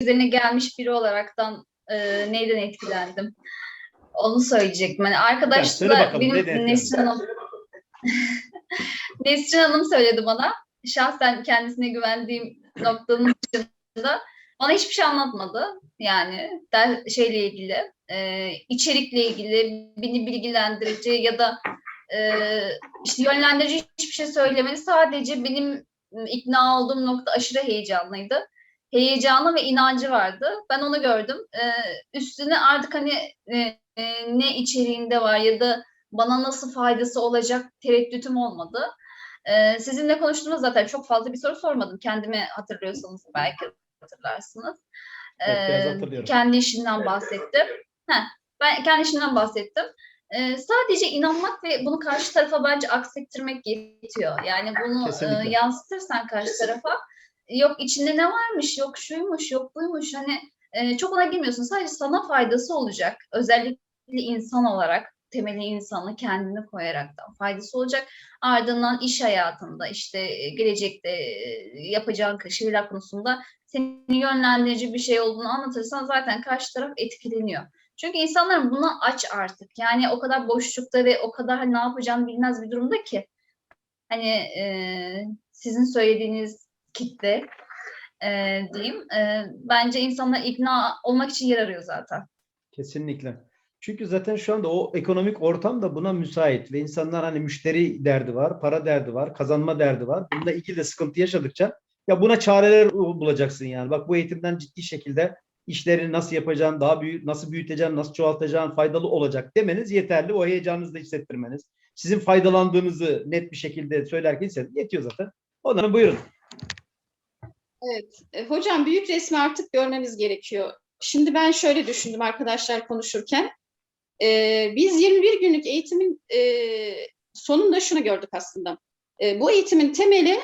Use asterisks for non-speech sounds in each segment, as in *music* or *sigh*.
üzerine gelmiş biri olaraktan e, neyden etkilendim? Onu söyleyecektim. Söyle arkadaşlar bakalım, benim Nesrin Hanım *laughs* Nesrin Hanım söyledi bana. Şahsen kendisine güvendiğim noktanın dışında bana hiçbir şey anlatmadı. Yani der, şeyle ilgili, e, içerikle ilgili, beni bilgilendirici ya da e, işte yönlendirici hiçbir şey söylemedi. Sadece benim ikna olduğum nokta aşırı heyecanlıydı. Heyecanı ve inancı vardı. Ben onu gördüm. E, üstüne artık hani e, e, ne içeriğinde var ya da bana nasıl faydası olacak tereddütüm olmadı. Ee, sizinle konuştuğumuz zaten çok fazla bir soru sormadım. Kendime hatırlıyorsanız belki hatırlarsınız. Evet, Ee, hatırlıyorum. kendi işimden bahsettim. Heh, ben kendi işimden bahsettim. Ee, sadece inanmak ve bunu karşı tarafa bence aksettirmek yetiyor. Yani bunu e, Kesinlikle. yansıtırsan karşı tarafa yok içinde ne varmış, yok şuymuş, yok buymuş. Hani e, çok ona girmiyorsun. Sadece sana faydası olacak. Özellikle insan olarak temeli insanı kendini koyaraktan faydası olacak. Ardından iş hayatında işte e, gelecekte e, yapacağın şeyler konusunda seni yönlendirici bir şey olduğunu anlatırsan zaten karşı taraf etkileniyor. Çünkü insanlar buna aç artık. Yani o kadar boşlukta ve o kadar ne yapacağını bilmez bir durumda ki. Hani e, sizin söylediğiniz kitle e, diyeyim. E, bence insanlar ikna olmak için yer arıyor zaten. Kesinlikle. Çünkü zaten şu anda o ekonomik ortam da buna müsait ve insanlar hani müşteri derdi var, para derdi var, kazanma derdi var. Bununla ilgili de sıkıntı yaşadıkça ya buna çareler bulacaksın yani. Bak bu eğitimden ciddi şekilde işlerini nasıl yapacağın, daha büyük nasıl büyüteceğin, nasıl çoğaltacağın faydalı olacak demeniz yeterli. O heyecanınızı da hissettirmeniz. Sizin faydalandığınızı net bir şekilde söylerken yetiyor zaten. Ondan buyurun. Evet. E, hocam büyük resmi artık görmemiz gerekiyor. Şimdi ben şöyle düşündüm arkadaşlar konuşurken. E, biz 21 günlük eğitimin e, sonunda şunu gördük aslında. E, bu eğitimin temeli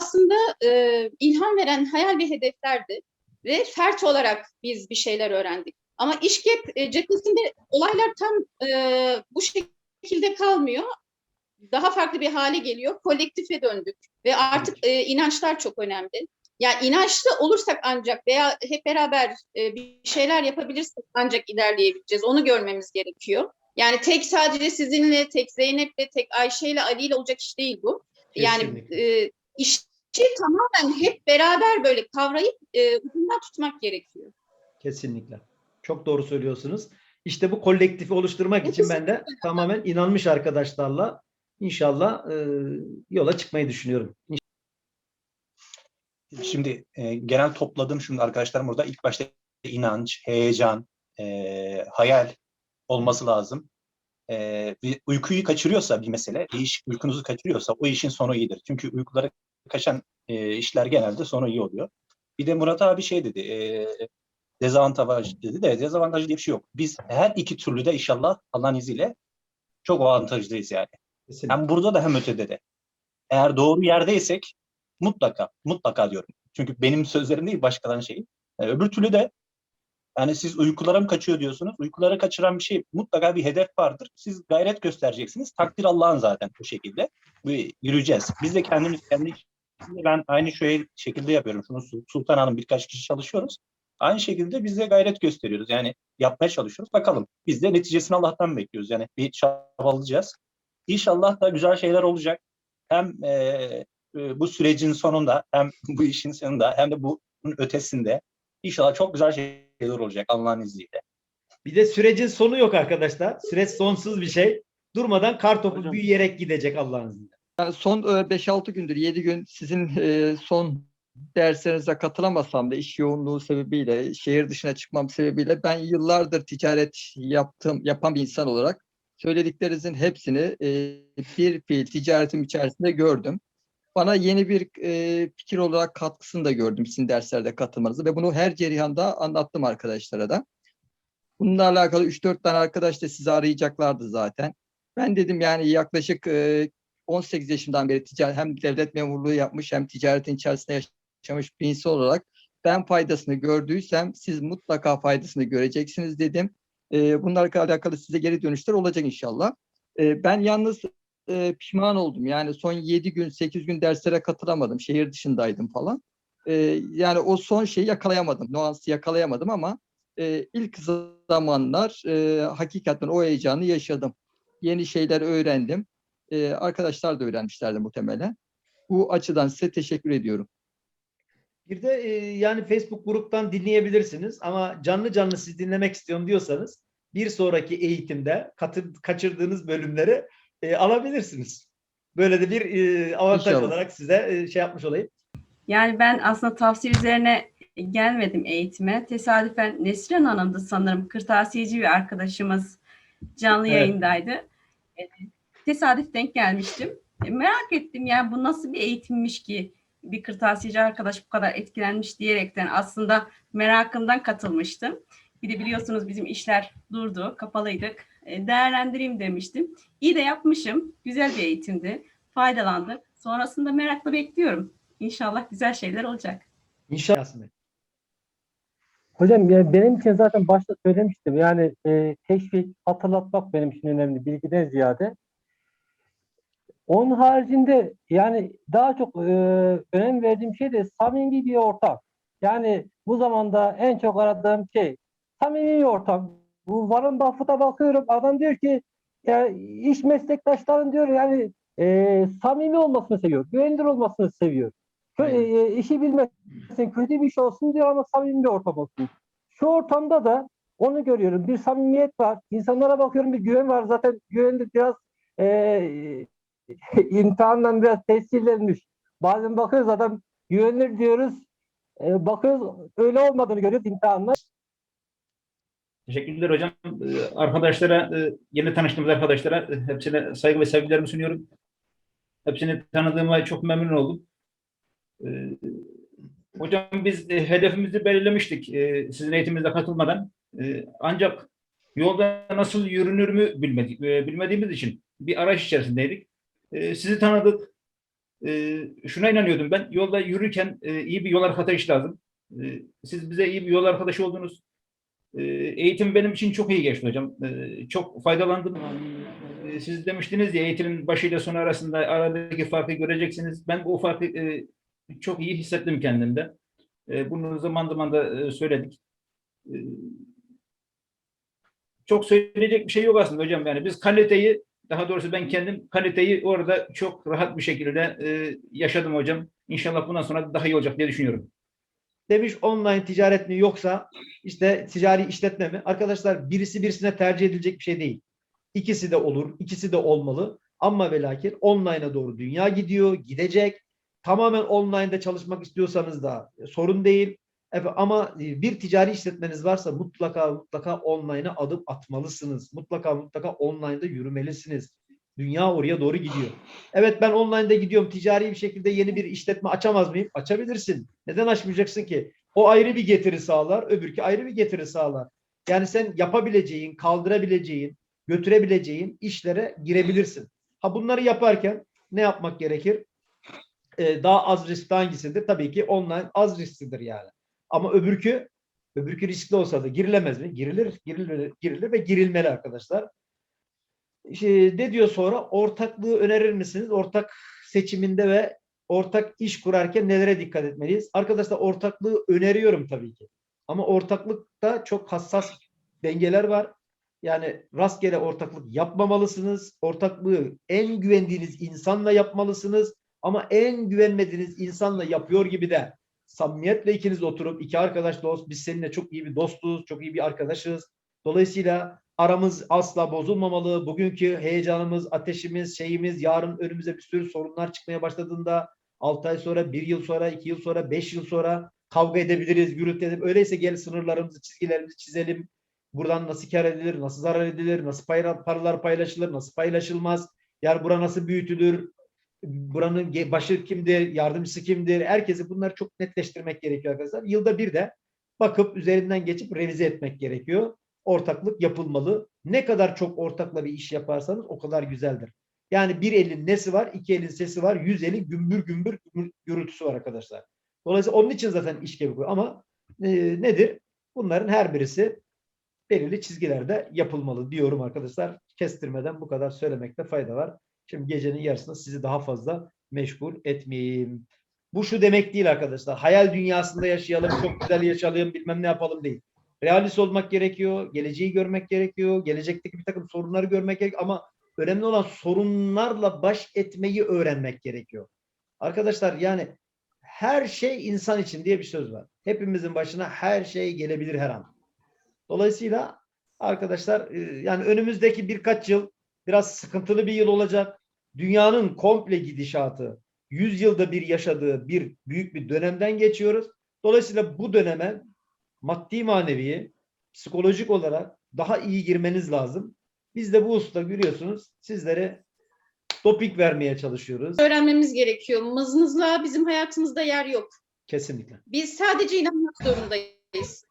aslında e, ilham veren hayal ve hedeflerdi. Ve fert olarak biz bir şeyler öğrendik. Ama işgep e, cephesinde olaylar tam e, bu şekilde kalmıyor. Daha farklı bir hale geliyor. Kolektife döndük. Ve artık e, inançlar çok önemli. Yani inançlı olursak ancak veya hep beraber e, bir şeyler yapabilirsek ancak ilerleyebileceğiz. Onu görmemiz gerekiyor. Yani tek sadece sizinle, tek Zeynep'le, tek Ayşe'yle, Ali'yle olacak iş değil bu. Yani Kesinlikle. e, işi tamamen hep beraber böyle kavrayıp e, ucundan tutmak gerekiyor. Kesinlikle. Çok doğru söylüyorsunuz. İşte bu kolektifi oluşturmak için ben de tamamen inanmış arkadaşlarla inşallah e, yola çıkmayı düşünüyorum. Şimdi e, genel topladığım şimdi arkadaşlarım burada ilk başta inanç, heyecan, e, hayal olması lazım. E, uykuyu kaçırıyorsa bir mesele, bir iş uykunuzu kaçırıyorsa o işin sonu iyidir. Çünkü uykuları kaçan e, işler genelde sonu iyi oluyor. Bir de Murat abi şey dedi, e, dezavantaj dedi de dezavantaj diye bir şey yok. Biz her iki türlü de inşallah Allah'ın izniyle çok avantajlıyız yani. Kesinlikle. Hem burada da hem ötede de. Eğer doğru yerdeysek mutlaka, mutlaka diyorum. Çünkü benim sözlerim değil başkalarının şeyi. E, öbür türlü de yani siz uykulara mı kaçıyor diyorsunuz? Uykulara kaçıran bir şey mutlaka bir hedef vardır. Siz gayret göstereceksiniz. Takdir Allah'ın zaten bu şekilde. Yürüyeceğiz. Biz de kendimiz kendi ben aynı şöyle şekilde yapıyorum. Şunu Sul- Sultan Hanım birkaç kişi çalışıyoruz. Aynı şekilde biz de gayret gösteriyoruz. Yani yapmaya çalışıyoruz. Bakalım. Biz de neticesini Allah'tan bekliyoruz. Yani bir çabalayacağız. İnşallah da güzel şeyler olacak. Hem e, e, bu sürecin sonunda hem *laughs* bu işin sonunda hem de bunun ötesinde inşallah çok güzel şeyler olacak Allah'ın izniyle. Bir de sürecin sonu yok arkadaşlar. Süreç sonsuz bir şey. Durmadan kar topu Hocam. büyüyerek gidecek Allah'ın izniyle. Yani son e, 5-6 gündür, 7 gün sizin e, son derslerinize katılamasam da iş yoğunluğu sebebiyle, şehir dışına çıkmam sebebiyle ben yıllardır ticaret yaptım, yapan bir insan olarak söylediklerinizin hepsini e, bir fiil ticaretim içerisinde gördüm. Bana yeni bir e, fikir olarak katkısını da gördüm sizin derslerde katılmanızı ve bunu her cerihanda anlattım arkadaşlara da. Bununla alakalı 3-4 tane arkadaş da sizi arayacaklardı zaten. Ben dedim yani yaklaşık e, 18 yaşından beri ticaret hem devlet memurluğu yapmış hem ticaretin içerisinde yaşamış bir insan olarak ben faydasını gördüysem siz mutlaka faydasını göreceksiniz dedim. E, bunlarla alakalı size geri dönüşler olacak inşallah. E, ben yalnız e, pişman oldum. Yani son 7 gün 8 gün derslere katılamadım. Şehir dışındaydım falan. e, yani o son şeyi yakalayamadım, nuansı yakalayamadım ama e, ilk zamanlar e, hakikaten o heyecanı yaşadım. Yeni şeyler öğrendim. E, arkadaşlar da öğrenmişlerdi muhtemelen. Bu açıdan size teşekkür ediyorum. Bir de e, yani Facebook gruptan dinleyebilirsiniz ama canlı canlı siz dinlemek istiyorum diyorsanız bir sonraki eğitimde katı, kaçırdığınız bölümleri e, alabilirsiniz. Böyle de bir e, avantaj İnşallah. olarak size e, şey yapmış olayım. Yani ben aslında tavsiye üzerine gelmedim eğitime. Tesadüfen Nesrin Hanım'dı sanırım. Kırtasiyeci bir arkadaşımız canlı Evet. yayındaydı. E, Tesadüf denk gelmiştim. E, Merak ettim yani bu nasıl bir eğitimmiş ki bir kırtasiyeci arkadaş bu kadar etkilenmiş diyerekten aslında merakımdan katılmıştım. Bir de biliyorsunuz bizim işler durdu, kapalıydık. E, Değerlendireyim demiştim. İyi de yapmışım. Güzel bir eğitimdi. Faydalandık. Sonrasında merakla bekliyorum. İnşallah güzel şeyler olacak. İnşallah. Hocam ya benim için zaten başta söylemiştim. Yani e, teşvik, hatırlatmak benim için önemli bilgiden ziyade. Onun haricinde yani daha çok e, önem verdiğim şey de samimi bir ortam. Yani bu zamanda en çok aradığım şey samimi bir ortam. Bu Warren Buffett'a bakıyorum. Adam diyor ki ya iş meslektaşların diyor yani e, samimi olmasını seviyor. Güvenilir olmasını seviyor. Kö- e, işi bilmezsin, kötü bir iş olsun diyor ama samimi bir ortam olsun. Şu ortamda da onu görüyorum. Bir samimiyet var. İnsanlara bakıyorum bir güven var. Zaten güven de biraz e, *laughs* imtihandan biraz tesirlenmiş. Bazen bakıyoruz adam güvenilir diyoruz. E, bakıyoruz öyle olmadığını görüyoruz imtihanla. Teşekkürler hocam. Ee, Arkadaşlara, e, yeni tanıştığımız arkadaşlara e, hepsine saygı ve sevgilerimi sunuyorum. Hepsini tanıdığıma çok memnun oldum. Hocam biz e, hedefimizi belirlemiştik e, sizin eğitimimize katılmadan. E, Ancak yolda nasıl yürünür mü bilmedik, e, bilmediğimiz için bir arayış içerisindeydik. E, Sizi tanıdık. E, Şuna inanıyordum ben, yolda yürürken e, iyi bir yol arkadaşı lazım. E, Siz bize iyi bir yol arkadaşı oldunuz. Ee, Eğitim benim için çok iyi geçti hocam. Ee, Çok faydalandım. Ee, Siz demiştiniz ya eğitimin başıyla sonu arasında aradaki farkı göreceksiniz. Ben bu farkı e, çok iyi hissettim kendimde. E, Bunu zaman zaman da e, söyledik. E, Çok söyleyecek bir şey yok aslında hocam. Yani biz kaliteyi, daha doğrusu ben kendim kaliteyi orada çok rahat bir şekilde e, yaşadım hocam. İnşallah bundan sonra daha iyi olacak diye düşünüyorum. Demiş online ticaret mi yoksa işte ticari işletme mi? Arkadaşlar birisi birisine tercih edilecek bir şey değil. İkisi de olur, ikisi de olmalı. Ama ve lakin online'a doğru dünya gidiyor, gidecek. Tamamen online'da çalışmak istiyorsanız da sorun değil. Ama e, bir ticari işletmeniz varsa mutlaka mutlaka online'a adım atmalısınız. Mutlaka mutlaka online'da yürümelisiniz. Dünya oraya doğru gidiyor. Evet ben online'da gidiyorum. Ticari bir şekilde yeni bir işletme açamaz mıyım? Açabilirsin. Neden açmayacaksın ki? O ayrı bir getiri sağlar, öbürkü ayrı bir getiri sağlar. Yani sen yapabileceğin, kaldırabileceğin, götürebileceğin işlere girebilirsin. Ha bunları yaparken ne yapmak gerekir? Ee, daha az riskli hangisidir? Tabii ki online az risklidir yani. Ama öbürkü öbürkü riskli olsa da girilemez mi? Girilir, girilir, girilir ve girilmeli arkadaşlar. Şey, ne diyor sonra? Ortaklığı önerir misiniz? Ortak seçiminde ve ortak iş kurarken nelere dikkat etmeliyiz? Arkadaşlar ortaklığı öneriyorum tabii ki. Ama ortaklıkta çok hassas dengeler var. Yani rastgele ortaklık yapmamalısınız. Ortaklığı en güvendiğiniz insanla yapmalısınız. Ama en güvenmediğiniz insanla yapıyor gibi de samimiyetle ikiniz oturup iki arkadaş dost biz seninle çok iyi bir dostuz, çok iyi bir arkadaşız. Dolayısıyla aramız asla bozulmamalı. Bugünkü heyecanımız, ateşimiz, şeyimiz yarın önümüze bir sürü sorunlar çıkmaya başladığında 6 ay sonra, 1 yıl sonra, 2 yıl sonra, 5 yıl sonra kavga edebiliriz, gürültü Öyleyse gel sınırlarımızı, çizgilerimizi çizelim. Buradan nasıl kar edilir, nasıl zarar edilir, nasıl paralar paylaşılır, nasıl paylaşılmaz. Yani bura nasıl büyütülür, buranın başı kimdir, yardımcısı kimdir? Herkesi bunları çok netleştirmek gerekiyor arkadaşlar. Yılda bir de bakıp üzerinden geçip revize etmek gerekiyor. Ortaklık yapılmalı. Ne kadar çok ortakla bir iş yaparsanız o kadar güzeldir. Yani bir elin nesi var, iki elin sesi var, yüz elin gümbür gümbür gümür- gürültüsü var arkadaşlar. Dolayısıyla onun için zaten iş gibi bu. Ama e, nedir? Bunların her birisi belirli çizgilerde yapılmalı diyorum arkadaşlar. Kestirmeden bu kadar söylemekte fayda var. Şimdi gecenin yarısında sizi daha fazla meşgul etmeyeyim. Bu şu demek değil arkadaşlar. Hayal dünyasında yaşayalım, çok güzel yaşayalım, bilmem ne yapalım değil. Realist olmak gerekiyor, geleceği görmek gerekiyor, gelecekteki bir takım sorunları görmek gerekiyor ama önemli olan sorunlarla baş etmeyi öğrenmek gerekiyor. Arkadaşlar yani her şey insan için diye bir söz var. Hepimizin başına her şey gelebilir her an. Dolayısıyla arkadaşlar e, yani önümüzdeki birkaç yıl biraz sıkıntılı bir yıl olacak. Dünyanın komple gidişatı 100 yılda bir yaşadığı bir büyük bir dönemden geçiyoruz. Dolayısıyla bu döneme maddi manevi psikolojik olarak daha iyi girmeniz lazım. Biz de bu usta görüyorsunuz sizlere topik vermeye çalışıyoruz. Öğrenmemiz gerekiyor. Mızmızlığa bizim hayatımızda yer yok. Kesinlikle. Biz sadece inanmak zorundayız.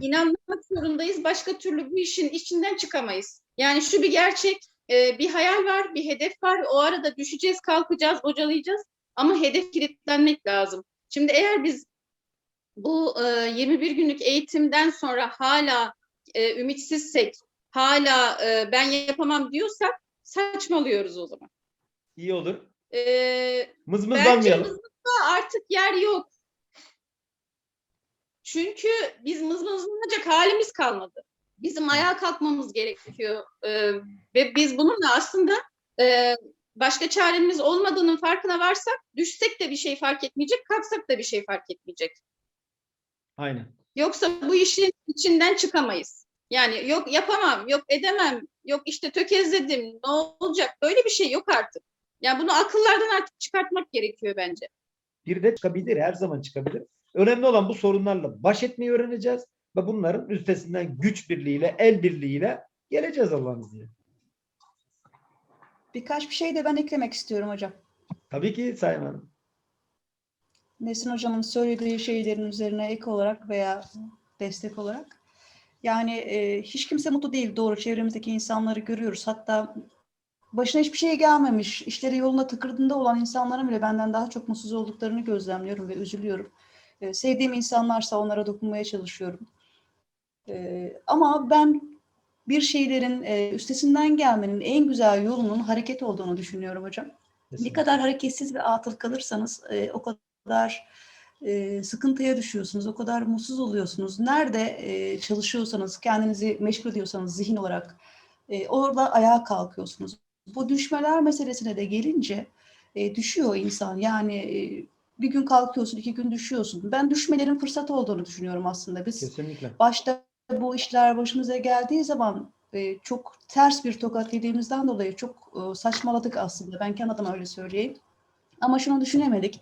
İnanmak zorundayız. Başka türlü bu işin içinden çıkamayız. Yani şu bir gerçek, e, bir hayal var, bir hedef var. O arada düşeceğiz, kalkacağız, bocalayacağız. Ama hedef kilitlenmek lazım. Şimdi eğer biz bu e, 21 günlük eğitimden sonra hala e, ümitsizsek, hala e, ben yapamam diyorsak saçmalıyoruz o zaman. İyi olur. E, Bence Mızmızlanmayalım. mızmızlığa artık yer yok. Çünkü biz mızmızlanacak halimiz kalmadı. Bizim ayağa kalkmamız gerekiyor. Ee, ve biz bununla aslında e, başka çaremiz olmadığının farkına varsak düşsek de bir şey fark etmeyecek, kalksak da bir şey fark etmeyecek. Aynen. Yoksa bu işin içinden çıkamayız. Yani yok yapamam, yok edemem, yok işte tökezledim, ne olacak? Böyle bir şey yok artık. Yani bunu akıllardan artık çıkartmak gerekiyor bence. Bir de çıkabilir, her zaman çıkabilir. Önemli olan bu sorunlarla baş etmeyi öğreneceğiz ve bunların üstesinden güç birliğiyle, el birliğiyle geleceğiz Allah'ın izniyle. Birkaç bir şey de ben eklemek istiyorum hocam. Tabii ki Sayın Hanım. Nesin hocamın söylediği şeylerin üzerine ek olarak veya destek olarak. Yani e, hiç kimse mutlu değil. Doğru çevremizdeki insanları görüyoruz. Hatta başına hiçbir şey gelmemiş, işleri yoluna tıkırdığında olan insanların bile benden daha çok mutsuz olduklarını gözlemliyorum ve üzülüyorum. E, sevdiğim insanlarsa onlara dokunmaya çalışıyorum. E, ama ben bir şeylerin e, üstesinden gelmenin en güzel yolunun hareket olduğunu düşünüyorum hocam. Ne kadar hareketsiz ve atıl kalırsanız e, o kadar e, sıkıntıya düşüyorsunuz, o kadar mutsuz oluyorsunuz. Nerede e, çalışıyorsanız, kendinizi meşgul ediyorsanız zihin olarak e, orada ayağa kalkıyorsunuz. Bu düşmeler meselesine de gelince e, düşüyor insan. Yani e, bir gün kalkıyorsun, iki gün düşüyorsun. Ben düşmelerin fırsat olduğunu düşünüyorum aslında. Biz Kesinlikle. başta bu işler başımıza geldiği zaman e, çok ters bir tokat yediğimizden dolayı çok e, saçmaladık aslında. Ben kendi adıma öyle söyleyeyim. Ama şunu düşünemedik.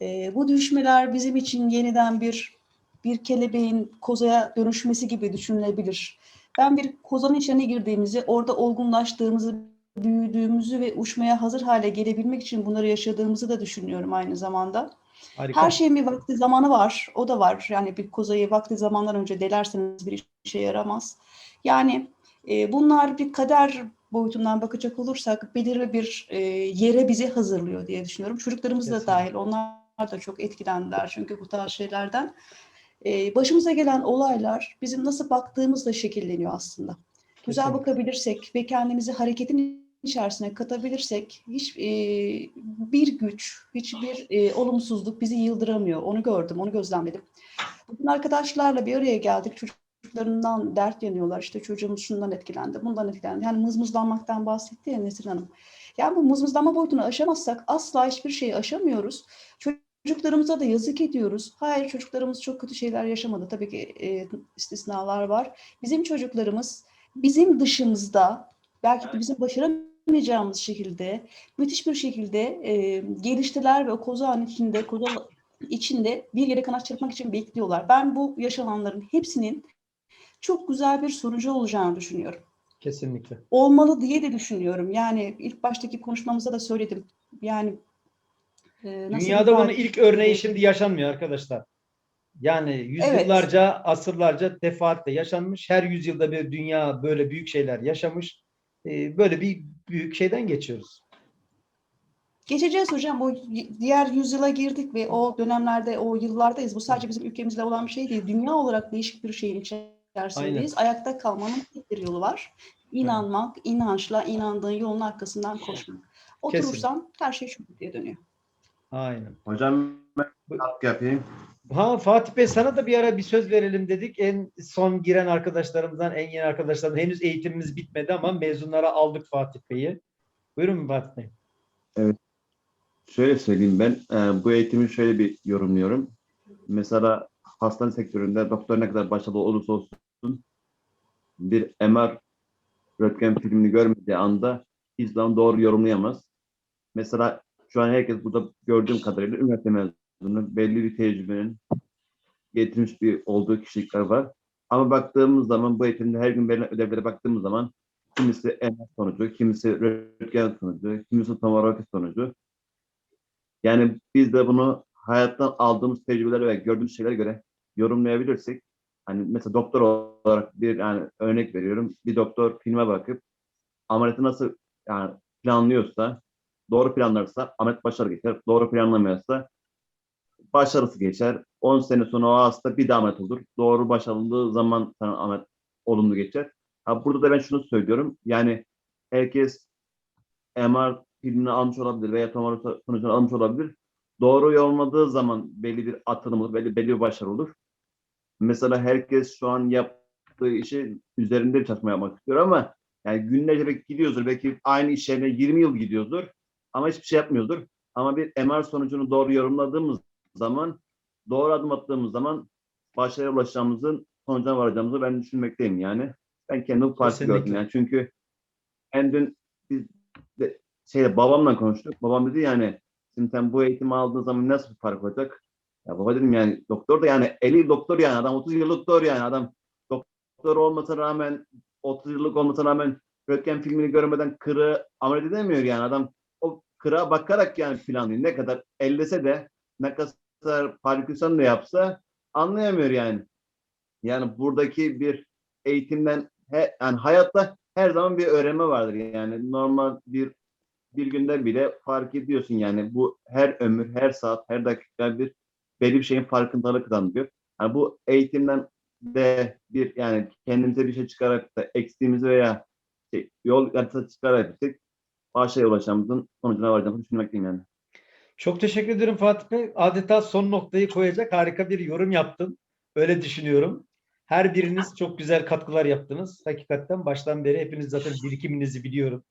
E, bu düşmeler bizim için yeniden bir bir kelebeğin kozaya dönüşmesi gibi düşünülebilir. Ben bir kozanın içine girdiğimizi, orada olgunlaştığımızı, büyüdüğümüzü ve uçmaya hazır hale gelebilmek için bunları yaşadığımızı da düşünüyorum aynı zamanda. Harika. Her şeyin bir vakti zamanı var. O da var. Yani bir kozayı vakti zamandan önce delerseniz bir işe yaramaz. Yani e, bunlar bir kader boyutundan bakacak olursak belirli bir e, yere bizi hazırlıyor diye düşünüyorum. Çocuklarımız da Kesinlikle. dahil. Onlar da çok etkilendiler çünkü bu tarz şeylerden. E, başımıza gelen olaylar bizim nasıl baktığımızla şekilleniyor aslında. Güzel Kesinlikle. bakabilirsek ve kendimizi hareketin içerisine katabilirsek hiç e, bir güç, hiçbir e, olumsuzluk bizi yıldıramıyor. Onu gördüm, onu gözlemledim. Bugün arkadaşlarla bir araya geldik. Çocuklarından dert yanıyorlar. İşte çocuğumuz şundan etkilendi, bundan etkilendi. Yani mızmızlanmaktan bahsetti ya Nesrin Hanım. Yani bu mızmızlanma boyutunu aşamazsak asla hiçbir şeyi aşamıyoruz. Çocuklarımıza da yazık ediyoruz. Hayır çocuklarımız çok kötü şeyler yaşamadı. Tabii ki e, istisnalar var. Bizim çocuklarımız bizim dışımızda belki de bizim başaramayacağımız şekilde müthiş bir şekilde e, geliştiler ve o kozağın içinde, koza içinde bir yere kanat çırpmak için bekliyorlar. Ben bu yaşananların hepsinin çok güzel bir sonucu olacağını düşünüyorum. Kesinlikle. Olmalı diye de düşünüyorum. Yani ilk baştaki konuşmamızda da söyledim. Yani e, nasıl Dünyada bunun ilk örneği şimdi yaşanmıyor arkadaşlar. Yani yüzyıllarca, asırlarca defaatle yaşanmış. Her yüzyılda bir dünya böyle büyük şeyler yaşamış. Ee, Böyle bir büyük şeyden geçiyoruz. Geçeceğiz hocam. Bu diğer yüzyıla girdik ve o dönemlerde, o yıllardayız. Bu sadece bizim ülkemizde olan bir şey değil. Dünya olarak değişik bir şeyin içerisindeyiz. Ayakta kalmanın tek bir yolu var. İnanmak, inançla inandığın yolun arkasından koşmak. Oturursan her şey çok diye dönüyor. Aynen. Hocam ben yapayım. Ha Fatih Bey sana da bir ara bir söz verelim dedik. En son giren arkadaşlarımızdan, en yeni arkadaşlarımızdan henüz eğitimimiz bitmedi ama mezunlara aldık Fatih Bey'i. Buyurun Fatih Bey. Şöyle söyleyeyim ben e, bu eğitimi şöyle bir yorumluyorum. Mesela hastane sektöründe doktor ne kadar başarılı olursa olsun bir MR röntgen filmini görmediği anda zaman doğru yorumlayamaz. Mesela şu an herkes burada gördüğüm kadarıyla üniversite mezunu belli bir tecrübenin getirmiş bir olduğu kişilikler var. Ama baktığımız zaman bu eğitimde her gün verilen ödevlere baktığımız zaman kimisi MR sonucu, kimisi röntgen sonucu, kimisi tomografi sonucu. Yani biz de bunu hayattan aldığımız tecrübeler ve gördüğümüz şeylere göre yorumlayabilirsek hani mesela doktor olarak bir yani örnek veriyorum. Bir doktor filme bakıp ameliyatı nasıl yani planlıyorsa doğru planlarsa ameliyat başarı geçer. Doğru planlamıyorsa başarısı geçer. 10 sene sonra o hasta bir daha ameliyat olur. Doğru başarılı zaman sana ameliyat olumlu geçer. Ha, burada da ben şunu söylüyorum. Yani herkes MR filmini almış olabilir veya tomografi sonucunu almış olabilir. Doğru yorumladığı zaman belli bir atılım olur, belli, belli bir başarı olur. Mesela herkes şu an yaptığı işi üzerinde bir çalışma yapmak istiyor ama yani günlerce belki gidiyordur. Belki aynı iş yerine 20 yıl gidiyordur ama hiçbir şey yapmıyordur. Ama bir MR sonucunu doğru yorumladığımız zaman, doğru adım attığımız zaman başarıya ulaşacağımızın sonucuna varacağımızı ben düşünmekteyim yani. Ben kendimi farklı gördüm yani. Çünkü en dün biz de şeyle babamla konuştuk. Babam dedi yani şimdi sen bu eğitimi aldığın zaman nasıl bir fark olacak? Ya baba dedim yani doktor da yani 50 yıl doktor yani adam 30 yıllık doktor yani adam doktor olmasına rağmen 30 yıllık olmasına rağmen röntgen filmini görmeden kırığı ameliyat edemiyor yani adam o kırığa bakarak yani planlıyor. Ne kadar ellese de ne kadar parküsyon da yapsa anlayamıyor yani. Yani buradaki bir eğitimden he, yani hayatta her zaman bir öğrenme vardır yani normal bir bir günde bile fark ediyorsun yani bu her ömür, her saat, her dakika bir belli bir şeyin farkındalık kazandırıyor. Yani bu eğitimden de bir yani kendimize bir şey çıkarak da eksiğimizi veya şey, yol haritası çıkarak gitsek başarıya ulaşacağımızın sonucuna varacağımızı düşünmekteyim yani. Çok teşekkür ederim Fatih Bey. Adeta son noktayı koyacak harika bir yorum yaptın. Öyle düşünüyorum. Her biriniz çok güzel katkılar yaptınız. Hakikaten baştan beri hepiniz zaten birikiminizi biliyorum.